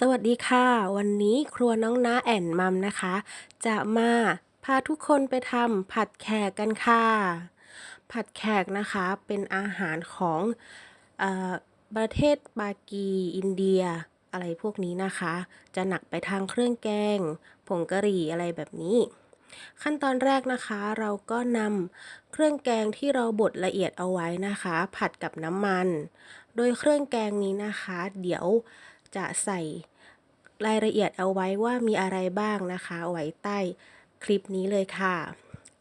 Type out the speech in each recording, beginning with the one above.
สวัสดีค่ะ วันนี้ครัวน้องน้าแอนมัมนะคะ จะมาพาทุกคนไปทำผัดแขกกันค่ะ ผัดแขกนะคะเป็นอาหารของอประเทศปากีอินเดีย อะไรพวกนี้นะคะ จะหนักไปทางเครื่องแกง ผงกะหรี่อะไรแบบนี้ ขั้นตอนแรกนะคะเราก็นำเครื่องแกงที่เราบดละเอียดเอาไว้นะคะ ผัดกับน้ำมัน โดยเครื่องแกงนี้นะคะ เดี๋ยว จะใส่รายละเอียดเอาไว้ว่ามีอะไรบ้างนะคะเอาไว้ใต้คลิปนี้เลยค่ะ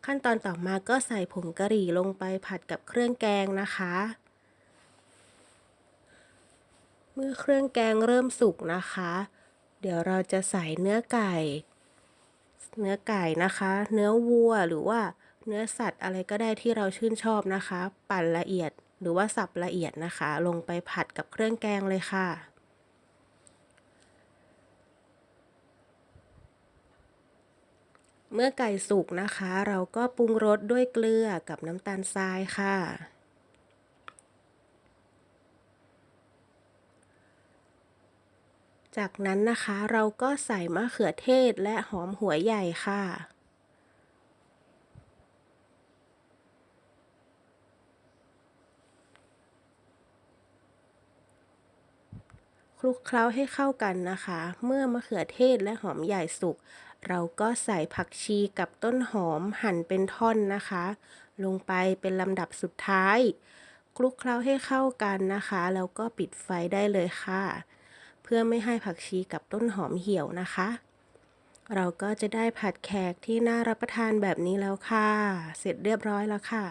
ขั้นตอนต่อมาก็ใส่ผงกะหรี่ลงไปผัดกับเครื่องแกงนะคะ เมื่อเครื่องแกงเริ่มสุกนะคะ เดี๋ยวเราจะใส่เนื้อไก่ เนื้อไก่นะคะ เนื้อวัวหรือว่าเนื้อสัตว์อะไรก็ได้ที่เราชื่นชอบนะคะ ปั่นละเอียดหรือว่าสับละเอียดนะคะ ลงไปผัดกับเครื่องแกงเลยค่ะ เมื่อไก่สุกนะคะ เราก็ปรุงรสด้วยเกลือกับน้ำตาลทรายค่ะ จากนั้นนะคะเราก็ใส่มะเขือเทศและหอมหัวใหญ่ค่ะคลุกเคล้าให้เข้ากันนะคะ เมื่อมะเขือเทศและหอมใหญ่สุก เราก็ใส่ผักชีกับต้นหอมหั่นเป็นท่อนนะคะ ลงไปเป็นลำดับสุดท้าย คลุกเคล้าให้เข้ากันนะคะ แล้วก็ปิดไฟได้เลยค่ะ เพื่อไม่ให้ผักชีกับต้นหอมเหี่ยวนะคะ เราก็จะได้ผัดแขกที่น่ารับประทานแบบนี้แล้วค่ะ เสร็จเรียบร้อยแล้วค่ะ